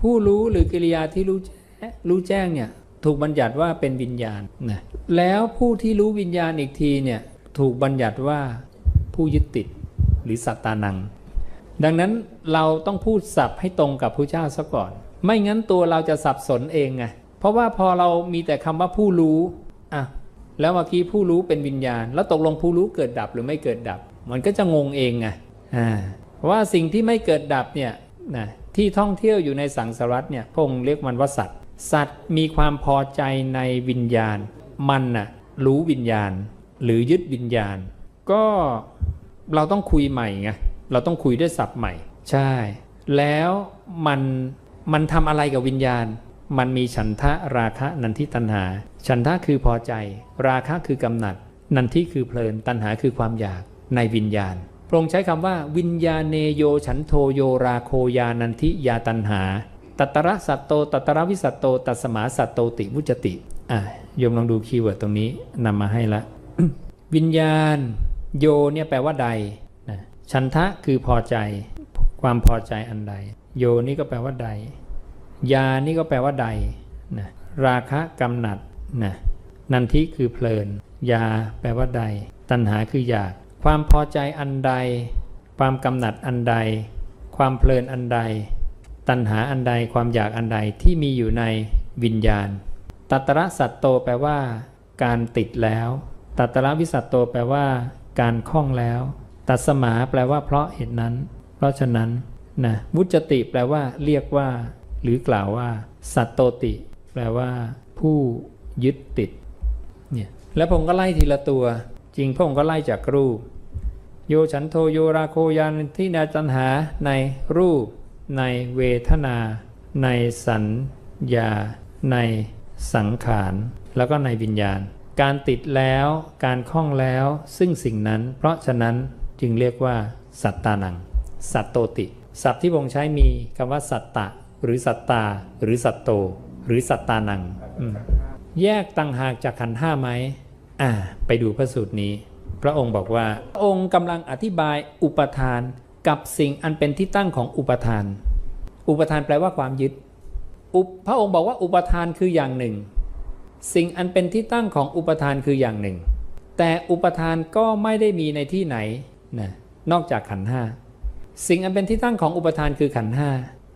ผู้รู้หรือกิริยาที่รู้แจ้งรู้แจ้งเนี่ยถูกบัญญัติว่าเป็นวิญญาณนะแล้วผู้ที่รู้วิญญาณอีกทีเนี่ยถูกบัญญัติว่าผู้ยึดติดหรือสัตตานัง ดังนั้นเราต้องพูดสับให้ตรงกับพระเจ้าซะก่อน ไม่งั้นตัวเราจะสับสนเองไงเพราะว่าพอเรามีแต่คำว่าผู้รู้อะแล้วเมื่อกี้ผู้รู้เป็นวิญญาณ แล้วตกลงผู้รู้เกิดดับหรือไม่เกิดดับ มันก็จะงงเองไงอ่าเพราะว่าสิ่งที่ไม่เกิดดับเนี่ยนะ ที่ท่องเที่ยวอยู่ในสังสารวัฏเนี่ยพงค์เรียกมันว่าสัตว์ สัตว์มีความพอใจในวิญญาณ มันน่ะรู้วิญญาณ หรือยึดวิญญาณ ก็เราต้องคุยใหม่ไงเราต้องคุยด้วยศัพท์ใหม่ ใช่ แล้วมันมันทำอะไรกับวิญญาณ มันมีฉันทะราคะนันทิตัณหา ฉันทะคือพอใจ ราคะคือกำหนัด นันทิคือเพลินตัณหาคือความอยากในวิญญาณ พระองค์ใช้คำว่า วิญญาเนโยฉันโทโยราโคยานันทิยาตัณหา ตัตระสัตโต ตัตระวิสัตโต ตัสมาสัตโตติมุจติ อะโยมลองดูคีย์เวิร์ดตรงนี้นำมาให้ละ วิญญาณ โยเนี่ยแปลว่าใดนะฉันทะคือพอใจ ความพอใจอันใด โยนี่ก็แปลว่าใด ยานี่ก็แปลว่าใดนะราคะกำหนัดนะนันทิคือเพลิน ยาแปลว่าใด ตัณหาคืออยาก ความพอใจอันใด ความกำหนัดอันใด ความเพลินอันใด ตัณหาอันใดความอยากอันใดที่มีอยู่ในวิญญาณ ตัตระสัตโตแปลว่า การติดแล้ว ตัตระวิสัตโตแปลว่า การคล้องแล้ว ตัสมาแปลว่าเพราะเหตุนั้น เพราะฉะนั้นนะวุจติแปลว่า เรียกว่า หรือกล่าวว่า สัตโตติ แปลว่า ผู้ยึดติดเนี่ยแล้วผมก็ไล่ทีละตัว ริงพระองค์ก็ไล่จากรูป โยฉันโทโยราโคยานที่นาจันหาในรูป ในเวทนา ในสัญญา ในสังขารแล้วก็ในวิญญาณ การติดแล้วการคล้องแล้วซึ่งสิ่งนั้น เพราะฉะนั้นจึงเรียกว่า สัตตานัง สัตโตติ ศัพท์ที่พงค์ใช้มีคำว่าสัตตะ หรือสัตตา หรือสัตโต หรือสัตตานัง แยกต่างหากจากขันธ์ห้าไหม อ่าไปดูพระสูตรนี้ พระองค์บอกว่าพระองค์กำลังอธิบายอุปทานกับสิ่งอันเป็นที่ตั้งของอุปทาน อุปทานแปลว่าความยึดพระองค์บอกว่าอุปทานคืออย่างหนึ่ง สิ่งอันเป็นที่ตั้งของอุปทานคืออย่างหนึ่ง แต่อุปทานก็ไม่ได้มีในที่ไหนนะนอกจากขันห้าสิ่งอันเป็นที่ตั้งของอุปทานคือขันห้า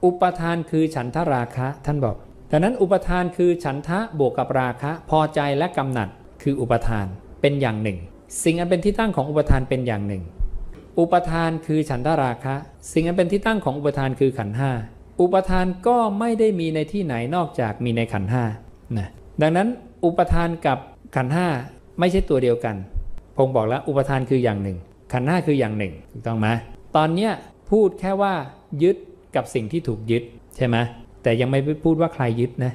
อุปทานคือฉันทราคะท่านบอกดังนั้นอุปทานคือฉันทะบวกกับราคะ พอใจและกำหนัด คืออุปทานเป็นอย่างหนึ่ง สิ่งอันเป็นที่ตั้งของอุปทานเป็นอย่างหนึ่ง อุปทานคือฉันทราคะ สิ่งอันเป็นที่ตั้งของอุปทานคือขันห้าอุปทานก็ไม่ได้มีในที่ไหนนอกจากมีในขันห้านะดังนั้นอุปทานกับขันห้าไม่ใช่ตัวเดียวกันพงบอกแล้วอุปทานคืออย่างหนึ่ง ขันห้าคืออย่างหนึ่งถูกต้องไหมตอนเนี้ยพูดแค่ว่ายึดกับสิ่งที่ถูกยึดใช่ไหมแต่ยังไม่พูดว่าใครยึดนะ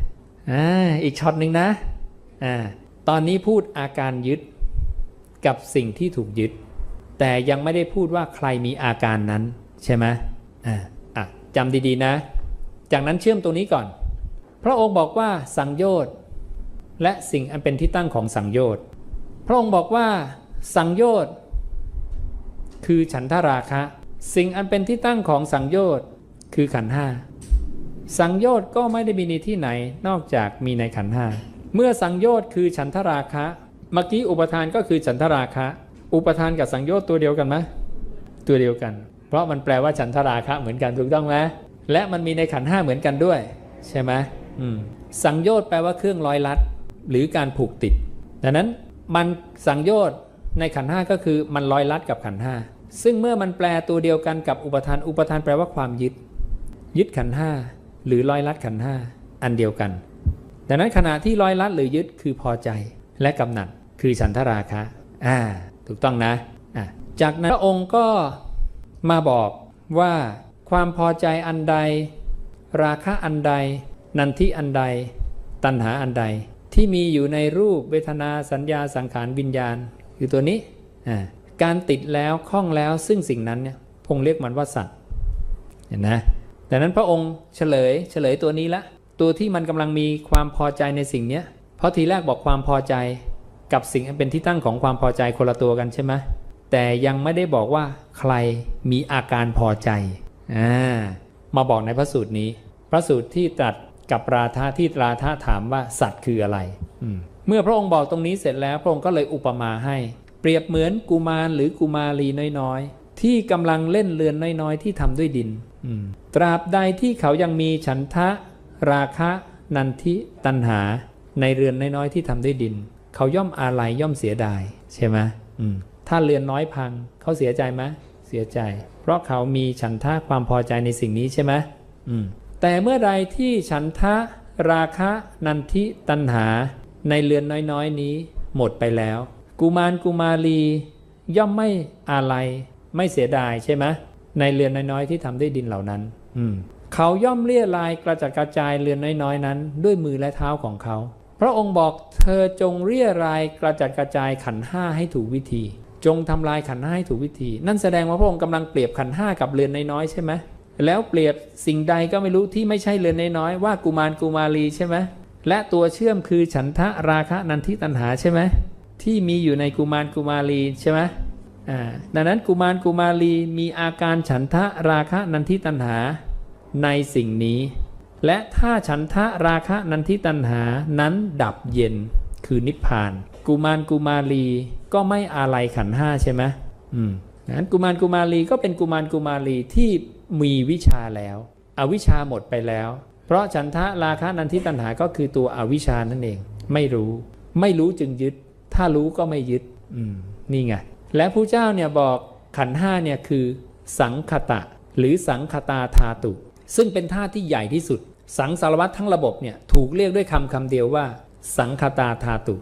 อ่าอีกช็อตหนึ่งนะอ่า ตอนนี้พูดอาการยึดกับสิ่งที่ถูกยึด แต่ยังไม่ได้พูดว่าใครมีอาการนั้นใช่ไหมอะจำดีๆนะ จากนั้นเชื่อมตรงนี้ก่อน พระองค์บอกว่าสังโยชน์และสิ่งอันเป็นที่ตั้งของสังโยชน์พระองค์บอกว่าสังโยชน์คือฉันทราคะ สิ่งอันเป็นที่ตั้งของสังโยชน์คือขันห้าสังโยชน์ก็ไม่ได้มีในที่ไหนนอกจากมีในขันห้า เมื่อสังโยชน์คือฉันทราคะ เมื่อกี้อุปทานก็คือฉันทราคะ อุปทานกับสังโยชน์ตัวเดียวกันไหมตัวเดียวกัน เพราะมันแปลว่าฉันทราคะเหมือนกันถูกต้องไหมและมันมีในขันห้าเหมือนกันด้วย ใช่ไหมมสังโยชน์แปลว่าเครื่องร้อยลัด หรือการผูกติด ดังนั้นมันสังโยชน์ในขันห้าก็คือมันร้อยลัดกับขันห้าซึ่งเมื่อมันแปลตัวเดียวกันกับอุปทาน อุปทานแปลว่าความยึด ยึดขันห้าหรือร้อยลัดขันห้าอันเดียวกัน ดังนั้นขณะที่ร้อยลัดหรือยึดคือพอใจและกำหนัดคือฉันทราคะอ่าถูกต้องนะอ่าจากนั้นพระองค์ก็มาบอกว่าความพอใจอันใด ราคะอันใด นันทิอันใด ตัณหาอันใด ที่มีอยู่ในรูปเวทนาสัญญาสังขารวิญญาณคือตัวนี้อ่าการติดแล้วคล้องแล้วซึ่งสิ่งนั้นเนี่ยพงเรียกมันว่าสัตว์เห็นนะดังนั้นพระองค์เฉลยเฉลยตัวนี้ละ ตัวที่มันกำลังมีความพอใจในสิ่งเนี้ยเพราะทีแรกบอกความพอใจกับสิ่งอันเป็นที่ตั้งของความพอใจคนละตัวกันใช่ไหมแต่ยังไม่ได้บอกว่าใครมีอาการพอใจอ่ามาบอกในพระสูตรนี้ พระสูตรที่ตรัสกับราธาที่ราธาถามว่าสัตว์คืออะไรอมเมื่อพระองค์บอกตรงนี้เสร็จแล้วพระองค์ก็เลยอุปมาให้ เปรียบเหมือนกุมารหรือกุมารีน้อยๆ ที่กำลังเล่นเรือนน้อยๆ ที่ทำด้วยดินอืตราบใดที่เขายังมีฉันทะ ราคะนันทิตันหาในเรือนน้อยๆที่ทำด้วยดิน เขาย่อมอาลัยย่อมเสียดายใช่ไหมมถ้าเรือนน้อยพังเขาเสียใจไหมเสียใจ เพราะเขามีฉันทะความพอใจในสิ่งนี้ใช่ไหมมแต่เมื่อใดที่ฉันทะราคะนันทิตันหา ในเรือนน้อยๆนี้ หมดไปแล้ว กุมารกุมารี ย่อมไม่อาลัยไม่เสียดายใช่ไหมในเรือนน้อยๆที่ทำด้วยดินเหล่านั้น อืม เขาย่อมเลี่ยลายกระจัดกระจายเรือนน้อยๆนั้น ด้วยมือและเท้าของเขา พระองค์บอกเธอจงเลี่ยรายกระจัดกระจายขันห้าให้ถูกวิธี จงทำลายขันห้าให้ถูกวิธี นั่นแสดงว่าพระองค์กำลังเปรียบขันห้ากับเรือนน้อยๆใช่ไหมแล้วเปรียบสิ่งใดก็ไม่รู้ที่ไม่ใช่เรือนน้อยๆว่ากุมารกุมารีใช่ไหมและตัวเชื่อมคือฉันทะราคะนันทิตันหาใช่ไหมที่มีอยู่ในกุมารกุมารีใช่ไหมดังนั้นกุมารกุมารีมีอาการฉันทะราคะนันทิตันหา ในสิ่งนี้ และถ้าฉันทะราคะนันทิตันหานั้นดับเย็นคือนิพพาน กุมารกุมารีก็ไม่อาลัยขันห้าใช่ไหมอืมงนั้นกุมารกุมารีก็เป็นกุมารกุมารีที่มีวิชาแล้ว อวิชาหมดไปแล้ว เพราะฉันทะราคะนันทิตันหาก็คือตัวอวิชานั่นเอง ไม่รู้ ไม่รู้จึงยึด ถ้ารู้ก็ไม่ยึดอืมนี่ไงและผู้เจ้าเนี่ยบอกขันห้าเนี่ยคือ สังคตะ หรือสังคตาธาตุ ซึ่งเป็นธาตุที่ใหญ่ที่สุด สังสารวัตรทั้งระบบเนี่ยถูกเรียกด้วยคำคำเดียวว่า สังคตาธาตุ